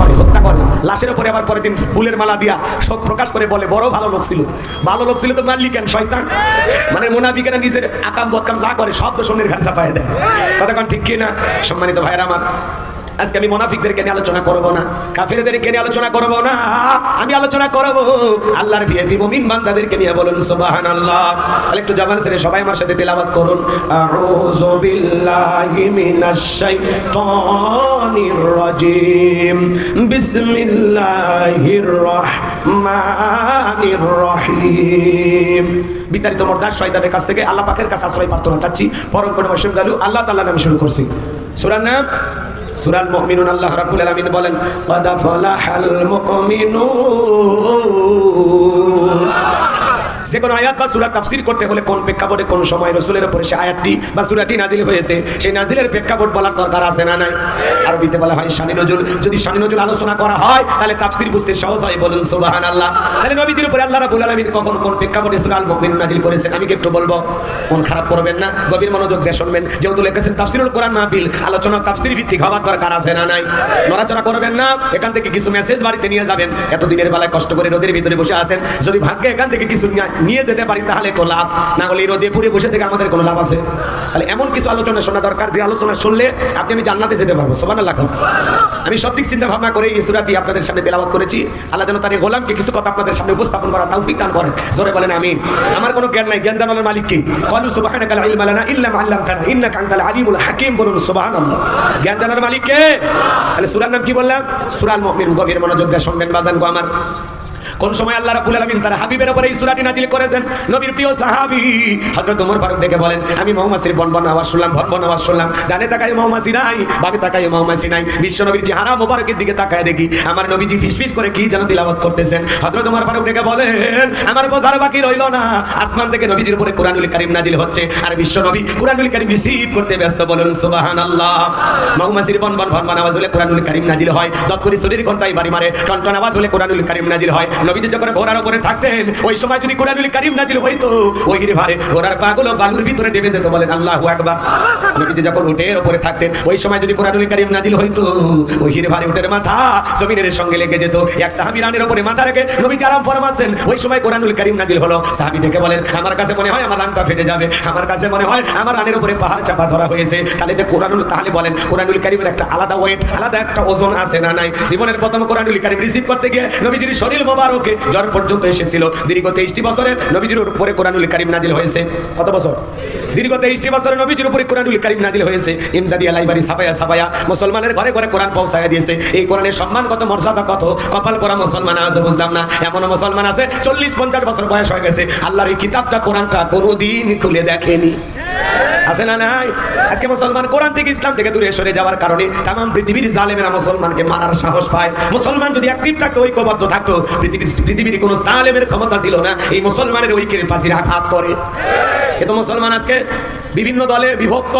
করে, হত্যা করে। লাশের উপরে আবার পরের দিন ফুলের মালা দিয়া শোক প্রকাশ করে বলে, বড় ভালো লোক ছিল। ভালো লোক ছিল তো মারলি কেন শয়তান। মানে মুনাফিকেরা নিজের আকাম যা করে ঘাট দেয়। কতক্ষণ ঠিক কি না সম্মানিত আমার, আজকে আমি আলোচনা করব না। কাফিরদেরকে আলোচনা না। আমি আলোচনা করব আল্লাহর ভিআইপি মুমিন বান্দাদেরকে নিয়ে বলুন, সুবহানাল্লাহ। তাহলে একটু জবান ছেড়ে সবাই আমার সাথে তেলাওয়াত করুন। আউযু বিল্লাহি মিনাশ রাজিম বিসমিল্লাহির রহমানির রহিম বিতাড়িত মোর্দার শয়তানের কাছ থেকে আল্লাহ পাকের কাছে আশ্রয় প্রার্থনা চাচ্ছি। পরম কোনো মসজিদ গালু আল্লাহ তাআলা নামে শুরু করছি। সূরার নাম? সূরাল মুমিনুন, আল্লাহ রাব্বুল আলামিন বলেন, কদ ফালাহাল মুমিনুন। যে কোনো আয়াত বা সূরা তাফসীর করতে হলে কোন প্রেক্ষাপটে কোন সময় রাসূলের উপরে সেই আয়াতটি বা সূরাটি নাজিল হয়েছে, সেই নাজিলের প্রেক্ষাপট বলার দরকার আছে না নাই? আরবিতে বলা হয় শানি নজুল। যদি শানি নজুল আলোচনা করা হয়, তাহলে তাফসীর বুঝতে সহজ হয় বলুন, সুবহানাল্লাহ। তাহলে নবীজির উপরে আল্লাহ রাব্বুল আলামিন কখন কোন প্রেক্ষাপটে সূরা আল মুমিনুন নাজিল করেছেন, আমি কি একটু বলব? মন খারাপ করবেন না, গভীর মনোযোগ দিয়ে শুনবেন। যেহেতু লিখেছেন তাফসীরুল কোরআন মাহফিল, আলোচনা তাফসীর ভিত্তিক হওয়ার দরকার আছে না নাই? নড়াচড়া করবেন না, এখান থেকে কিছু মেসেজ বাড়িতে নিয়ে যাবেন। এত দিনের বেলায় কষ্ট করে রোদের ভিতরে বসে আছেন, যদি ভাগ্যে এখান থেকে কিছু নিয়ে- যেতে পারি তাহলে তো লাভ। না হলে রোদে পুরে বসে থেকে আমাদের কোনো লাভ আছে। তাহলে এমন কিছু আলোচনা শোনা দরকার, যে আলোচনা শুনলে আপনি আমি জান্নাতে যেতে পারব। সুবহানাল্লাহ আমি সঠিক চিন্তা ভাবনা করে এই সূরাটি আপনাদের সামনে তেলাওয়াত করেছি। আল্লাহ যেন তার গোলামকে কিছু কথা আপনাদের সামনে উপস্থাপন করা তৌফিক দান করেন। জোরে বলেন আমিন। আমার কোনো জ্ঞান নাই, জ্ঞান দানের মালিক কি? ক্বালু সুবহানাকা লা ইলমা লানা ইল্লা মা আল্লামতানা। ইন্নাকা আনতাল আলিমুল হাকীম বলুন সুবহানাল্লাহ। জ্ঞান দানের মালিক কে? তাহলে সূরার নাম কি বললাম? সূরাল মুমিন গভীর মনোযোগ দিয়ে শুনবেন, বাজান গো আমার। কোন সময় আল্লাহ রাব্বুল আলামিন তার হাবিবের উপরে এই সূরাটি নাজিল করেছেন? নবীর প্রিয় সাহাবী হযরত ওমর ফারুক ডেকে বলেন, আমি মৌমাছির বনবন আওয়াজ শুনলাম ভনবন আওয়াজ শুনলাম। ডানে তাকায় মৌমাছি নাই, বামে তাকায় মৌমাছি নাই। বিশ্ব নবীর চেহারা মোবারকের দিকে তাকায় দেখি, আমার নবীজি ফিসফিস করে কি যেন তিলাওয়াত করতেছেন। হযরত ওমর ফারুক ডেকে বলেন, আমার বোঝার বাকি রইল না। আসমান থেকে নবীজির উপরে কোরআনুল কারীম নাজিল হচ্ছে। আর বিশ্ব নবী কোরআনুল কারীম রিসিভ করতে ব্যস্ত। বলুন, সুবহানাল্লাহ। মৌমাছির বনবন ভনবন আওয়াজ হলে কোরআনুল কারীম নাজিল হয়। দত্তরি শরীর ঘন্টায় বাড়ি মারে, টনটন আওয়াজ হলে কোরআনুল কারীম নাজিল হয়। নবীজি যখন ঘোড়ার উপরে থাকতেন, ওই সময় যদি কোরআনুল কারীম নাজিল হইতো, ওই ভাই ঘোড়ার পাগুলো বালুর ভিতরে ডেবে যেত, বলেন আল্লাহু আকবার। নবীজি যখন উটের উপরে থাকতেন, ওই সময় যদি কোরআনুল কারীম নাজিল হইতো, ওই ভারে উটের মাথা জমিনের সঙ্গে লেগে যেত। এক সাহাবী রানের উপরে মাথা রেখে নবীজি আরাম ফরমাচ্ছেন। ওই সময় কোরআনুল কারীম নাজিল হলো। সাহাবী ডেকে বলেন, আমার কাছে মনে হয় আমার রানটা ফেটে যাবে। আমার কাছে মনে হয় আমার রানের উপরে পাহাড় চাপা ধরা হয়েছে। তাহলে তো কোরআনুল, তাহলে বলেন, কোরআনুল কারীমের একটা আলাদা ওয়েট আলাদা একটা ওজন আছে না নাই? জীবনের প্রথম কোরআনুল কারীম রিসিভ করতে গিয়ে নবীজির শরীর মোবারকে জ্বর পর্যন্ত এসেছিল। দীর্ঘ তেইশটি বছরে নবীজির উপরে কোরআনুল কারীম নাজিল হয়েছে। কত বছর? দীর্ঘ তেইশটি বছরের নবীজির উপরে কোরআনুল কারিম নাজিল হয়েছে। ইমদাদিয়া লাইব্রেরি সাফায়া সাফায়া। মুসলমানের ঘরে ঘরে কোরআন পৌঁছায় দিয়েছে। এই কোরআনের সম্মান কত মর্যাদা কত? কপাল পরা মুসলমান আজ বুঝলাম না। এমন মুসলমান আছে, চল্লিশ পঞ্চাশ বছর বয়স হয়ে গেছে। আল্লাহর এই কিতাবটা কোরআনটা কোনোদিন খুলে দেখেনি। আছে না নাই। আজকে মুসলমান কোরআন থেকে ইসলাম থেকে দূরে সরে যাওয়ার কারণে তাম পৃথিবীর জালেমেরা মুসলমানকে মারার সাহস পায়। মুসলমান যদি অ্যাক্টিভ থাকতো, ঐক্যবদ্ধ থাকতো, পৃথিবীর পৃথিবীর কোনো জালেমের ক্ষমতা ছিল না। এই মুসলমানের ঐক্যের পাশে আঘাত করে। এ তো মুসলমান আজকে বিভিন্ন দলে বিভক্ত।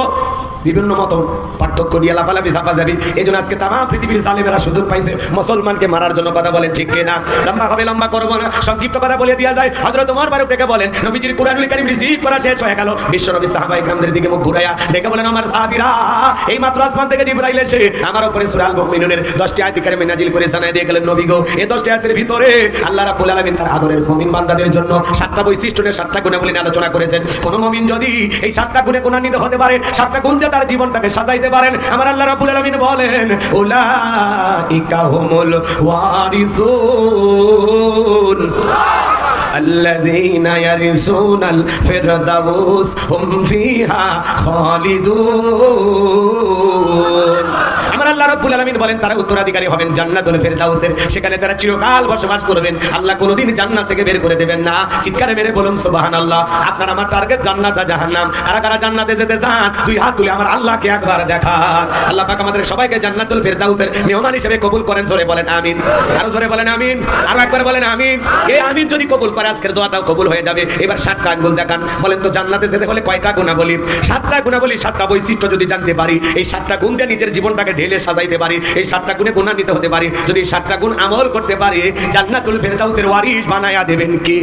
বিভিন্ন মত পার্থক্য নিয়ে লাফালাফি যাবি এই জন্য আজকে তাম পৃথিবীর জালেমেরা সুযোগ পাইছে। মুসলমানকে মারার জন্য কথা বলেন, ঠিক কিনা? লম্বা হবে, লম্বা করব না। সংক্ষিপ্ত কথা বলে দেওয়া যায়। হজরত তোমার বারুক ডেকে বলেন, নবীজির কোরআনুল কারীম রিসিভ করা শেষ হয়ে গেল। বিশ্ব নবী সাহাবাই গ্রামদের দিকে মুখ ঘুরাইয়া ডেকে বলেন, আমার সাহাবীরা, এই মাত্র আসমান থেকে জিবরাইল এসে আমার উপরে সূরা আল মুমিনুনের 10টি আয়াত কারিমে নাজিল করে জানায় দিয়ে গেলেন, নবী গো এই 10টি আয়াতের ভিতরে আল্লাহ রাব্বুল আলামিন তার আদরের মুমিন বান্দাদের জন্য সাতটা বৈশিষ্ট্য নিয়ে সাতটা গুণাবলী আলোচনা করেছেন। কোন মুমিন যদি এই সাতটা গুণে গুণান্বিত হতে পারে, সাতটা গুণ তার জীবনটাকে সাজাইতে পারেন আমার আল্লাহ রাব্বুল আলামিন বলেন উলাইকা হুমুল ওয়ারিসুন الذين يرثون الفردوس هم فيها خالدون আমার আল্লাহ রাব্বুল আলামিন বলেন, তারা উত্তরাধিকারী হবেন, জান্নাতুল ফেরদাউসের। সেখানে তারা চিরকাল বসবাস করবেন। আল্লাহ কোনোদিন জান্নাত থেকে বের করে দেবেন না। চিৎকারে মেরে বলুন, সুবহানাল্লাহ। আপনার আমার টার্গেট জান্নাত আর জাহান্নাম। কারা কারা জান্নাতে যেতে চান, দুই হাত তুলে আমার আল্লাহকে একবার দেখান। আল্লাহ পাক আমাদের সবাইকে জান্নাতুল ফেরদাউসের মেহমান হিসেবে কবুল করেন, জোরে বলেন আমিন। আরও জোরে বলেন আমিন। আরও একবার বলেন আমিন। এই আমিন যদি কবুল করে, আজকের দোয়াটাও কবুল হয়ে যাবে। এবার সাতটা আঙ্গুল দেখান। বলেন তো, জান্নাতে যেতে হলে কয়টা গুণাবলী? সাতটা গুণাবলী, সাতটা বৈশিষ্ট্য যদি জানতে পারি, এই সাতটা গুণ দিয়ে নিজের জীবনটাকে ঢেলে সাজাইতে নিতে পারি এই সাতটা গুণে গুণান্বিত হতে পারি। যদি সাতটা গুণ আমল করতে পারি জান্নাতুল ফেরদাউসের ওয়ারিশ বানায়া দেবেন কি?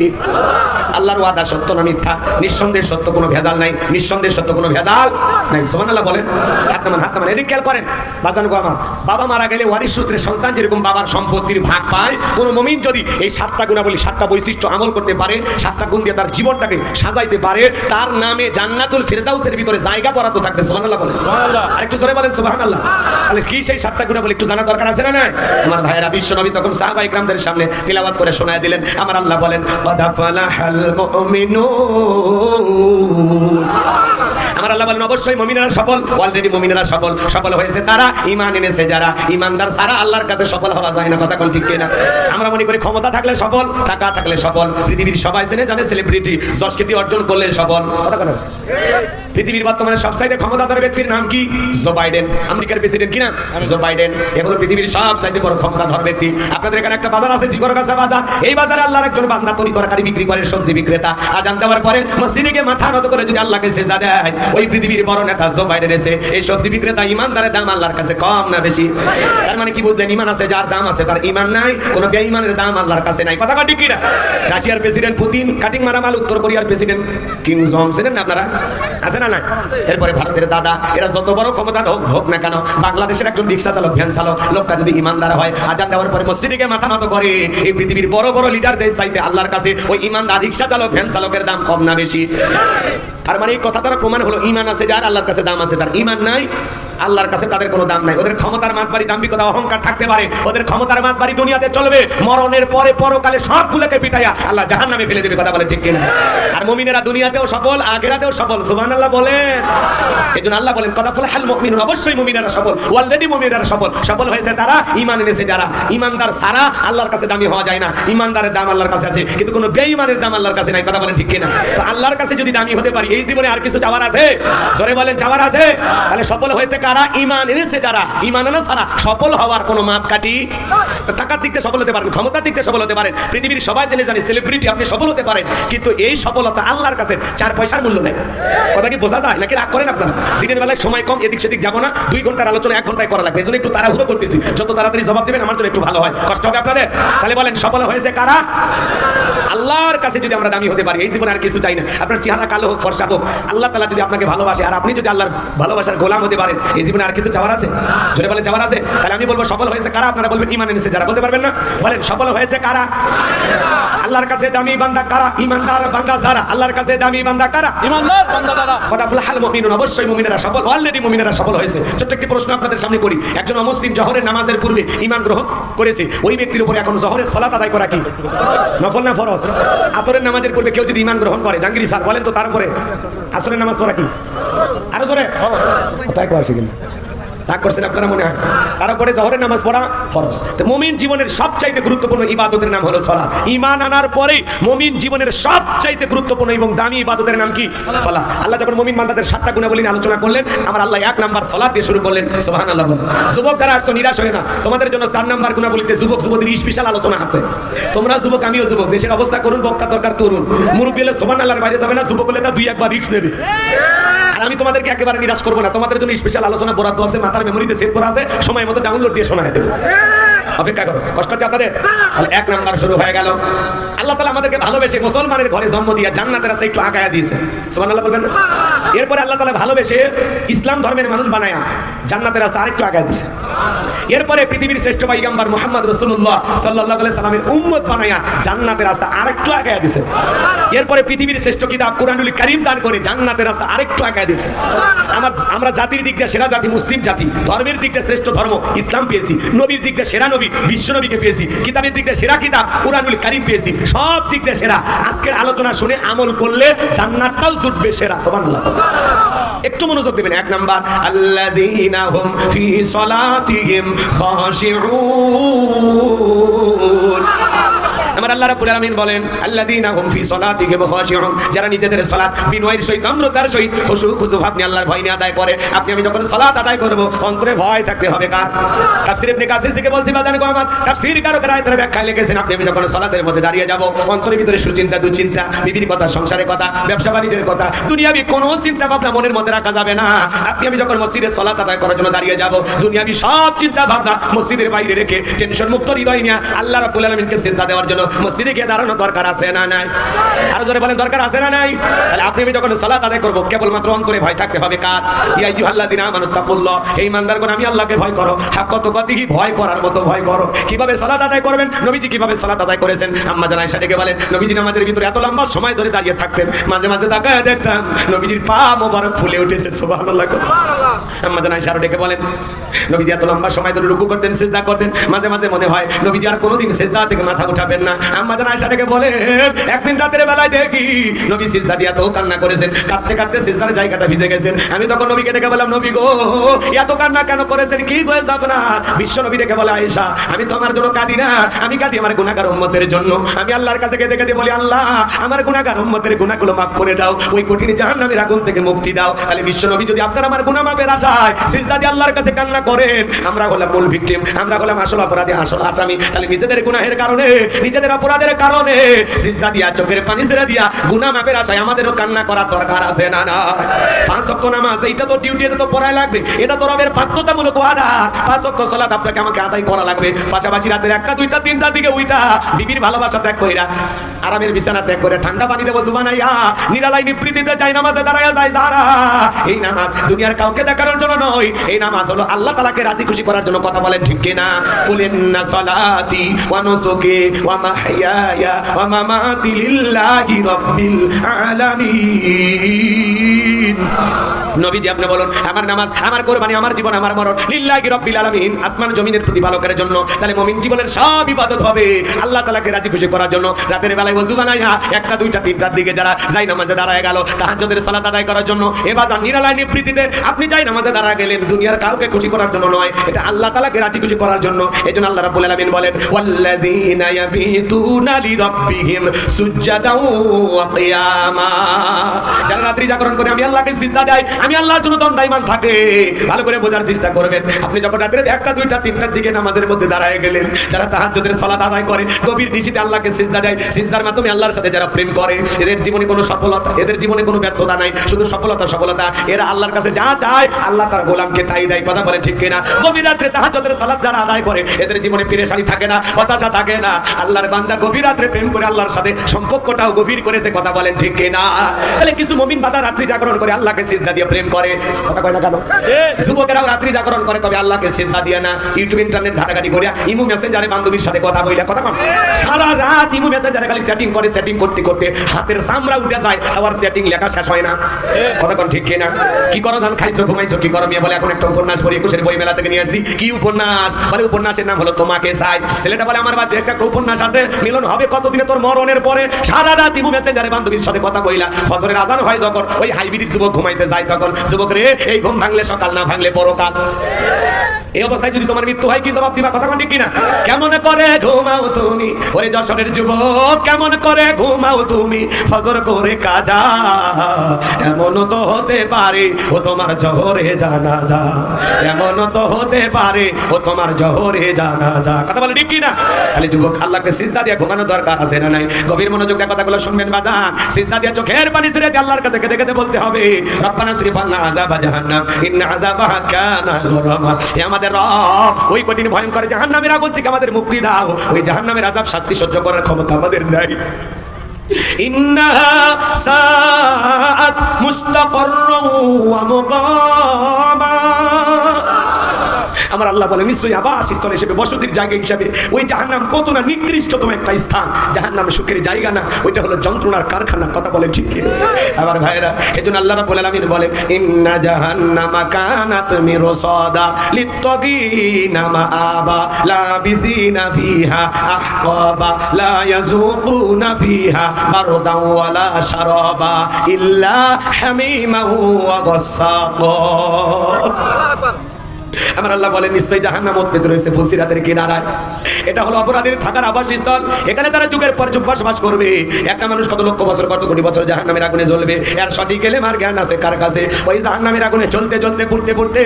আল্লাহর ওয়াদা সত্য না মিথ্যা? নিঃসন্দেহে সত্য কোনো ভেজাল নাই নিঃসন্দেহে সত্য কোনো ভেজাল নাই। সুবহানাল্লাহ বলেন হাত নামান হাত নামান এদিক খেয়াল করেন। বাজান গো আমার বাবা মারা গেলে ওয়ারিশ সূত্রে সন্তান যেরকম বাবার সম্পত্তির ভাগ পায় কোন মমিন যদি এই সাতটা গুণাবলী সাতটা বৈশিষ্ট্য আমল করতে পারে সাতটা গুণ দিয়ে তার জীবনটাকে সাজাইতে পারে তার নামে জান্নাতুল ফেরদাউসের ভিতরে জায়গা বরাদ্দ থাকবে। সুবহানাল্লাহ বলেন। আরেকটু জোরে বলেন সুবহানাল্লাহ। তাহলে কি সেই সাতটা একটু জানা দরকার আছে না না আমার ভাইয়েরা তখন ইকরামদের সামনে তিলাওয়াত করে শোনায় দিলেন। আমার আল্লাহ বলেন আমার আল্লাহ বলেন, অবশ্যই মমিনেরা সফল। অলরেডি মমিনেরা সফল। সফল হয়েছে তারা ইমান এনেছে যারা। ইমানদার সারা আল্লাহর কাছে সফল হওয়া যায় না, কথা কোন ঠিক না আমরা মনে করি ক্ষমতা থাকলে সফল, টাকা থাকলে সফল। পৃথিবীর সবাই জেনে জানে সেলিব্রিটি সংস্কৃতি অর্জন করলে সফল। কথা কথা পৃথিবীর বর্তমানে সবচাইতে ক্ষমতাধর ব্যক্তির নাম কি? Joe Biden. আমেরিকার প্রেসিডেন্ট কি নাম জো বাইডেন। এগুলো পৃথিবীর সবচাইতে বড় ক্ষমতাধর ব্যক্তি। আপনাদের এখানে একটা বাজার আছে জিগর কাছে বাজার। এই বাজারে আল্লাহর একজন বান্দা তরি তরকারি বিক্রি করে সবজি বিক্রেতা। আজান দেওয়ার পরে মসজিদে মাথা নত করে যদি আল্লাহকে সেজদা দেয় ওই পৃথিবীর বড় নেতা জো বাইডেন এসে এই সবজি বিক্রেতা ইমানদারের দাম আল্লাহর কাছে কম না বেশি? তার মানে কি বুঝলেন? ইমান আছে যার দাম আছে তার ইমান নাই কোনো বেঈমানের দাম আল্লাহর কাছে নাই। কথা ঠিক কিনা রাশিয়ার প্রেসিডেন্ট পুতিন কাটিং মারামাল উত্তর কোরিয়ার প্রেসিডেন্ট কিং জং ছিলেন না আপনারা? আছে না নাই। এরপরে ভারতের দাদা, এরা যত বড় ক্ষমতা হোক হোক না কেন, বাংলাদেশের একজন রিক্সা চালক ভ্যান চালক, লোকটা যদি ইমানদার হয় আজান দেওয়ার পরে মসজিদিকে মাথা মতো করে, এই পৃথিবীর বড় বড় লিডারদের চাইতে আল্লাহর কাছে ওই ইমানদার রিক্সা চালক ভ্যান চালকের দাম কম না বেশি। তার মানে এই কথা দ্বারা প্রমাণ হলো ইমান আছে যার, আল্লাহর কাছে দাম আছে, তার ইমান নাই। আল্লাহর কাছে তাদের কোনো দাম নাই। ওদের ক্ষমতার মাতবাড়ি দাম্ভিকতা, অহংকার থাকতে পারে। ওদের ক্ষমতার মাতবাড়ি দুনিয়াতে চলবে। মরণের পরে পরকালে সবগুলোকে পিটাইয়া আল্লাহ জাহান নামে ফেলে দেবে, কথা বলে ঠিক কিনা? আর মুমিনেরা দুনিয়াতেও সফল, আখেরাতেও সফল। সুবহান আল্লাহ বলেন। এই জন্য আল্লাহ বলেন কথা ফলে হাল মুমিনুন? অবশ্যই মুমিনেরা সফল। অলরেডি মুমিনেরা সফল। সফল হয়েছে তারা ইমান এনেছে যারা। ইমানদার সারা আল্লাহর কাছে দামি হওয়া যায় না। ইমানদারের দাম আল্লাহর কাছে আছে। কিন্তু কোনো বেঈমানের দাম আল্লাহর কাছে নাই, কথা বলেন ঠিক কিনা? তো আল্লাহর কাছে যদি দামি হতে পারি, এই জীবনে আর কিছু চাওয়ার আছে? জোরে বলেন, চাওয়ার আছে? তাহলে সফল হয়েছে কারা? ইমান এনেছে, যারা ইমান এনে সারা সফল হওয়ার কোনো মাপকাঠি, টাকার দিক থেকে সফল হতে পারেন, ক্ষমতার দিক থেকে সফল হতে পারেন, পৃথিবীর সবাই জেনে জানি সেলিব্রিটি আপনি সফল হতে পারেন, কিন্তু এই সফলতা আল্লাহর কাছে চার পয়সার মূল্য নেই। কথা কি বোঝা যায়? নাকি রাগ করেন আপনারা? দিনের বেলায় সময় কম, এদিক সেদিক যাব না, দুই ঘণ্টার আলোচনা এক ঘন্টায় করা লাগবে, এই জন্য একটু তাড়াহুড়ো করতেছি। যত তাড়াতাড়ি জবাব দেবেন, আমার জন্য একটু ভালো হয়। কষ্ট হবে আপনাদের? তাহলে বলেন, সফল হয়েছে কারা? আল্লাহর কাছে যদি আমরা দামি হতে পারি, এই জীবনে আর কিছু চাই না। আপনার চেহারা কালো হোক, ফর্সা হোক, আল্লাহ তালা যদি আপনাকে ভালোবাসে, আর আপনি যদি আল্লাহর ভালোবাসার গোলাম হতে পারেন এই জীবনে আর কিছু চাওয়ার আছে? জোরে বলেন চাওয়ার আছে? তাহলে আমি বলব সফল হয়েছে কারা? আপনারা বলবেন ইমান এনেছে। যারা বলতে পারবেন না বলেন সফল হয়েছে কারা? আল্লাহর কাছে দামি বান্দা কারা? ইমানদার বান্দা যারা? আল্লাহর কাছে দামি বান্দা কারা? ইমানদার বান্দা দাদা কথা ফুল হাল মুমিনুন অবশ্যই মুমিনেরা সফল অলরেডি মুমিনেরা সফল হয়েছে। ছোট্ট একটি প্রশ্ন আপনাদের সামনে করি। একজন অমুসলিম জহরের নামাজের পূর্বে ইমান গ্রহণ করেছে। ওই ব্যক্তির উপরে এখন জহরের সলাত আদায় করা কি? নফল না ফরজ? আসরের নামাজের পূর্বে কেউ যদি ইমান গ্রহণ করে জাঙ্গিরি স্যার বলেন তো তার উপরে। আসরের নামাজ পড়া কি? আরও জোরে। তাই করছে কিন্তু? রাগ করছেন আপনারা মনে হয়? তারপরে জহরের নামাজ পড়া ফরজ। তো মুমিন জীবনের সবচাইতে গুরুত্বপূর্ণ ইবাদতের নাম হলো সলাৎ ঈমান আনার পরে মুমিন জীবনের সবচাইতে গুরুত্বপূর্ণ এবং দামি ইবাদতের নাম কি? সলাৎ আল্লাহ যখন মুমিন বান্দাদের সাতটা গুণাবলী নিয়ে আলোচনা করলেন, আমার আল্লাহ এক নাম্বার সলাৎ দিয়ে শুরু করলেন। সুবহানাল্লাহ বলেন। যুবক যারা আসছো, নিরাশ হয় না। তোমাদের জন্য চার নাম্বার গুণাবলীতে যুবক, যুবতীর স্পেশাল আলোচনা আছে। তোমরা যুবক, আমিও যুবক। দেশের অবস্থা করুন বক্তা দরকার তরুণ। মুরব্বী হলে সুবহানাল্লাহর বাইরে যাবে না, যুবক হলে তা দুই, একবার রিক্স নেবে। আর আমি তোমাদেরকে একেবারে নিরাশ করব না। তোমাদের জন্য স্পেশাল আলোচনা বরাদ্দ আছে, মাথার মেমোরিতে সেভ করা আছে, সময় মতো ডাউনলোড দিয়ে শোনা দেবো। অপেক্ষা করো, কষ্ট হচ্ছে আপনাদের? তাহলে এক নাম্বার শুরু হয়ে গেল। আল্লাহ তালা আমাদেরকে ভালোবেসে মুসলমানের ঘরে জন্ম দিয়ে জান্নাতের রাস্তায় একটু আগায়া দিয়েছে। সুমান আল্লাহ বলবেন এরপরে আল্লাহ তালা ভালোবেসে ইসলাম ধর্মের মানুষ বানায়া জান্নাতের রাস্তা আরেকটু আগায় দিয়েছে। এরপরে পৃথিবীর শ্রেষ্ঠ পাইগাম্বার মোহাম্মদ রসুল্লাহ সাল্লাহ সাল্লামের উম্মত বানায়া জান্নাতের রাস্তা আরেকটু আগায় দিয়েছে। এরপরে পৃথিবীর শ্রেষ্ঠ কিতাব কোরআনুল কারিম দান করে জান্নাতের রাস্তা আরেকটু আগায় দিয়েছে। আমার, আমরা জাতির দিক দিয়ে সেরা জাতি, মুসলিম জাতি, ধর্মের দিক দিয়ে শ্রেষ্ঠ ধর্ম ইসলাম পেয়েছি, নবীর দিক দিয়ে সেরা বিশ্ব নবীকে পেয়েছি। কিতাবের দিক দিয়ে সেরা কিতাব, কোরআনুল কারিম পেয়েছি। সব দিক দিয়ে সেরা। আজকের আলোচনা শুনে আমল করলে জান্নাতটাও জুটবে সেরা, সুবহানাল্লাহ। একটু মনোযোগ দেবেন, এক নাম্বার, আল্লাযীনা হুম ফি সলাতিহিম খাশিউন। আমার আল্লাহ রাব্বুল আলামিন বলেন, আল্লাযীনা হুম ফি সালাতিহিম খাশিউন যারা নিজেদের সালাত বিনয়ের সহিত নম্রতার সহিত খুশু খুশু আপনি আল্লাহর ভয় নিয়ে আদায় করে, আপনি আমি যখন সালাত আদায় করব, অন্তরে ভয় থাকতে হবে কার? তাফসীর ইবনে কাসির থেকে বলছি বাজান গো আমার, তাফসীর কারও কারও আয়াতের ব্যাখ্যা লিখেছেন, আপনি আমি যখন সালাতের মধ্যে দাঁড়িয়ে যাব, অন্তরের ভিতরে সুচিন্তা, দুচিন্তা, বিবির কথা, সংসারের কথা, ব্যবসা বাণিজ্যের কথা, দুনিয়াবি কোনো চিন্তা ভাবনা মনের মধ্যে রাখা যাবে না। আপনি আমি যখন মসজিদে সালাত আদায় করার জন্য দাঁড়িয়ে যাব, দুনিয়াবি সব চিন্তা ভাবনা মসজিদের বাইরে রেখে টেনশন মুক্ত হৃদয় নিয়ে আল্লাহ রাব্বুল আলামিনকে সিজদা দেওয়ার জন্য মসজিদে গিয়ে দাঁড়ানো দরকার আছে না নাই? আরও জোরে বলেন, দরকার আছে না নাই? তাহলে আপনি আমি যখন সালাত আদায় করব, কেবলমাত্র অন্তরে ভয় থাকতে হবে কার? ইয়া আইয়ুহাল্লাযিনা আমানু তাকুল্লাহ। এই আমি আল্লাহকে ভয় করো। গতিহি ভয় করার মতো ভয় করো। কীভাবে সালাত আদায় করবেন? নবীজি কীভাবে সালাত আদায় করেছেন? আম্মা জান আয়েশা ডেকে বলেন, নবীজি নামাজের ভিতরে এত লম্বা সময় ধরে দাঁড়িয়ে থাকতেন, মাঝে মাঝে তাকায় দেখতাম, নবীজির পা মোবারক ফুলে উঠেছে, সুবহানাল্লাহ আম্মা জান আয়েশা আরও ডেকে বলেন, নবীজি এত লম্বা সময় ধরে রুকু করতেন, সিজদা করতেন, মাঝে মাঝে মনে হয় নবীজি আর কোনোদিন সিজদা থেকে মাথা উঠাবেন না। ডেকে বলেন একদিন রাতের বেলায় দেখি নবী সিজদা দিয়া কান্না করেছেন। কাঁদতে কাঁদতে সিজদার জায়গাটা ভিজে গেছেন। আমি তখন নবীকে ডেকে বললাম, নবী গো, এত কান্না কেন করেছেন? কি হয়েছে আপনার? বিশ্ব নবী ডেকে বলে, আয়েশা, আমি জন্য কাঁদি না। আমি কাঁদি আমার উম্মতের জন্য। আমি আল্লাহর কাছে বলি, আল্লাহ, আমার উম্মতের গুনাহগুলো মাফ করে দাও। ওই কঠিন থেকে মুক্তি দাও। তাহলে বিশ্ব নবী যদি আপনার আমার গুনাহ মাফের আশায় সিজদা দিয়ে আল্লাহর কাছে কান্না করেন, আমরা হলাম মূল আমরা হলাম আসল অপরাধী, আসল আসামি। তাহলে নিজেদের গুনাহের কারণে নিজেদের অপরাধের কারণে সিজদা দিয়া, চোখের পানি ছেড়ে দিয়া গুনাহ মাফের আশায় আমাদেরও কান্না করার দরকার আছে না না? পাঁচ ওয়াক্ত নামাজ, এইটা তো ডিউটি এটা তো পড়াই লাগবে, এটা তো রবের বাধ্যতামূলক ওয়াদা। পাঁচ ওয়াক্ত সালাত আপনাকে আমাকে আদায় করা লাগবে। পাশাপাশি রাতের একটা, দুইটা, তিনটার দিকে উইটা, বিবির ভালোবাসা ত্যাগ কইরা, আরামের বিছানা ত্যাগ করে ঠান্ডা পানি দেবো সুবানাইয়া নিরালাই নিবৃত্তিতে যাই, নামাজে দাঁড়ায় যায় যারা। এই নামাজ দুনিয়ার কাউকে দেখানোর জন্য নয়, এই নামাজ হলো আল্লাহ তালাকে রাজি খুশি করার জন্য কথা বলেন ঠিক কিনা? বলেন না সলাতি ওয়া নুসুকি ওয়া মাহইয়ায়া ওয়া মামাতি লিল্লাহি রাব্বিল আলামিন নবীজি আপনি বলুন, আমার নামাজ, আমার কোরবানি, আমার জীবন, আমার মরণ, লিল্লাহি রাব্বিল আলামিন, আসমান জমিনের প্রতিপালকের জন্য, তাহলে মুমিন জীবনের সব ইবাদত হবে। আল্লাহ তাআলাকে রাজি খুশি করার জন্য রাতের বেলায় ওযু বানাইয়া একটা, দুইটা, তিনটার দিকে যারা যাই নামাজে দাঁড়ায় গেল, তাহাজ্জুদের সালাত আদায় করার জন্য, এ বাজার নিরালায় নিবৃত্তিতে আপনি যাই নামাজে দাঁড়া গেলেন, দুনিয়ার কাউকে খুশি করার জন্য নয়, এটা আল্লাহ তাআলাকে রাজি খুশি করার জন্য। এজন্য আল্লাহ রাব্বুল আলামিন বলেন, ওয়াল্লাযীনা ইয়াবিতুনা লিরাব্বিহিম সুজদাও ওয়া কিয়ামা। যারা রাত্রি জাগরণ করে আমি আল্লাহকে সিজদা দেয় আমি আল্লাহর জন্য দণ্ডায়মান থাকে। ভালো করে বোঝার চেষ্টা করবেন। আপনি যখন রাত্রে একটা, দুইটা, তিনটার দিকে নামাজের মধ্যে দাঁড়ায় গেলেন, যারা তাহাজ্জুদের সালাত আদায় করে, গভীর নিশিতে আল্লাহকে সিজদা দেয়, সিজদার মাধ্যমে আল্লাহর সাথে যারা প্রেম করে, এদের জীবনে কোনো সফলতা, এদের জীবনে কোনো ব্যর্থতা নাই, শুধু সফলতা সফলতা, এরা আল্লাহর কাছে যা চায়, আল্লাহ তার গোলামকে তাই দেয়, কথা বলে ঠিক কিনা? গভীর রাত্রে তাহাজ্জুদের সালাত যারা আদায় করে, এদের জীবনে পেরেশানি থাকে না, হতাশা থাকে না, আল্লাহর বান্দা গভীর রাত্রে প্রেম করে আল্লাহর সাথে সম্পর্কটাও গভীর করেছে, কথা বলেন ঠিক কিনা? তাহলে কিছু মুমিন বাদা রাত্রি জাগরণ করে আল্লাহকে সিজদা দিয়ে প্রেম করে কথা কয় না কেন? যুবকেরাও রাত্রি জাগরণ করে তবে আল্লাহকে সিজদা দিয়ে না। ইউটিউব ইন্টারনেট ঘাটাঘাটি করে ইমু মেসেঞ্জারে বান্ধবীর সাথে কথা বইলা কথা কম। সারা রাত ইমু মেসেঞ্জারে খালি সেটিং করে সেটিং করতে করতে হাতের চামড়া উঠে যায় আবার সেটিং লেখা শেষ হয় না। কথা কোন ঠিক কিনা? কি করো জান খাইছো ঘুমাইছো কি করো মেয়ে বলে এখন একটা উপন্যাস পড়ি একুশের বই মেলা থেকে নিয়ে আসছি। কি উপন্যাস? বলে উপন্যাসের নাম হলো তোমাকে চাই। ছেলেটা বলে আমার বাড়িতে একটা উপন্যাস আছে মিলন হবে কতদিনে তোর মরণের পরে? সারা রাত ইমু মেসেঞ্জারে বান্ধবীর সাথে কথা কইলা। ফজরের আজান হয় যখন ওই হাইব্রিড যুবক ঘুমাইতে যায় তখন। যুবক রে এই ঘুম ভাঙলে সকাল, না ভাঙলে এই অবস্থায় যদি তোমার মৃত্যু হয়, কি জবাব দিবা? কথা কিনা কেমন করে ঘুমাও তুমি? ওরে যশোরের যুবক, কেমন করে ঘুমাও তুমি? ফজর করে কাজা, এমন তো হতে পারে, ও তোমার জহরে জানা যা এমন তো হতে পারে, ও তোমার জহরে জানা যা কথা বলে ঠিক কিনা? খালি যুবক, আল্লাহকে সিজদা দিয়ে ঘুমানো দরকার আছে না নাই? গভীর মনোযোগ দিয়ে কথাগুলো শুনবেন বাজান। সিজদা দিয়ে চোখের পানি ছেড়ে দিয়ে আল্লাহর কাছে কেঁদে কেঁদে বলতে হবে। রব্বানা আমাদের ভয়ঙ্কর জাহান্নামের আগুন থেকে আমাদের মুক্তি দাও। ওই জাহান্নামের আযাব শাস্তি সহ্য করার ক্ষমতা আমাদের নাই। ইন্নাহা সাআত আমার আল্লাহ বলে, নিশ্চয়ই আবাস স্থল হিসেবে, বসতির জায়গা হিসেবে। ওই জাহান্নাম কত না নিকৃষ্টতম একটা স্থান। জাহান্নাম সুখের জায়গা না, ওইটা হলো যন্ত্রণার কারখানা, কথা বলে ঠিক কি আবার ভাইরা এজন্য আল্লাহ রাব্বুল আলামিন বলে, ইন্না জাহান্নামা কানাত মিরসাদা লিত্তাগিনা মাআবা, লাবিসিনা ফিহা আহকাবা, লা ইয়াযুকুনা ফিহা বারদান ওয়ালা শারাবা, ইল্লা হামিমা ওয়া গাসসাকা আমার আল্লাহ বলেন, নিশ্চয়ই জাহান্নাম উৎপেত রয়েছে ফুলসিরাতের কিনারায়। এটা হলো অপরাধীর থাকার আবাসস্থল। এখানে তারা যুগের পর যুগ বসবাস করবে। একটা মানুষ কত লক্ষ বছর, কত কোটি বছর জাহান্নামের আগুনে জ্বলবে? এর সঠিক এলে মার জ্ঞান আছে কার কাছে? ওই জাহান্নামের আগুনে চলতে চলতে, পড়তে পড়তে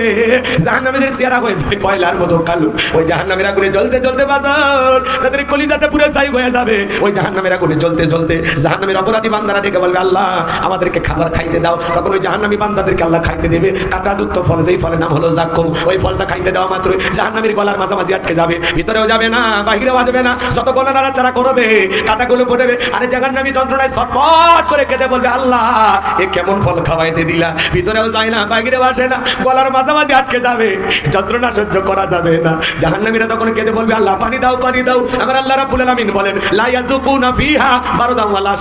জাহান্নামীদের চেহারা হয়েছে। কয়লার মতো কালো। ওই জাহান্নামের আগুনে জ্বলতে চলতে বাজার তাদের কলিজাটা পুরো ছাই হয়ে যাবে। ওই জাহান্নামের আগুনে চলতে চলতে জাহান্নামের অপরাধী বান্দারা ডেকে বলবে, আল্লাহ, আমাদেরকে খাবার খাইতে দাও। তখন ওই জাহান্নামী বান্দাদেরকে আল্লাহ খাইতে দেবে। কাটাযুক্ত ফল, যেই ফলের নাম হলো জাক্কুম, ওই ফলটা খাইতে দেওয়া মাত্র জাহান্নামীর গলার মাঝামাঝি আটকে যাবে, ভিতরেও যাবে না, বাহিরেও আসবে না যত গলা নাড়াচাড়া করবে, কাটাগুলো পড়বে আরে জাহান্নামী যন্ত্রণায় ছটফট করে কেঁদে বলবে, আল্লাহ, এ কেমন ফল খাওয়াইতে দিলা, ভিতরেও যায় না, বাহিরেও আসে না, গলার মাঝামাঝি আটকে যাবে, যন্ত্রণা সহ্য করা যাবে না। জাহান্নামীরা তখন কেঁদে বলবে, আল্লাহ, পানি দাও পানি দাও। আমার আল্লাহ রাব্বুল আলামিন বলেন, লা ইয়াযুকুনা ফিহা বারদাম ওয়ালা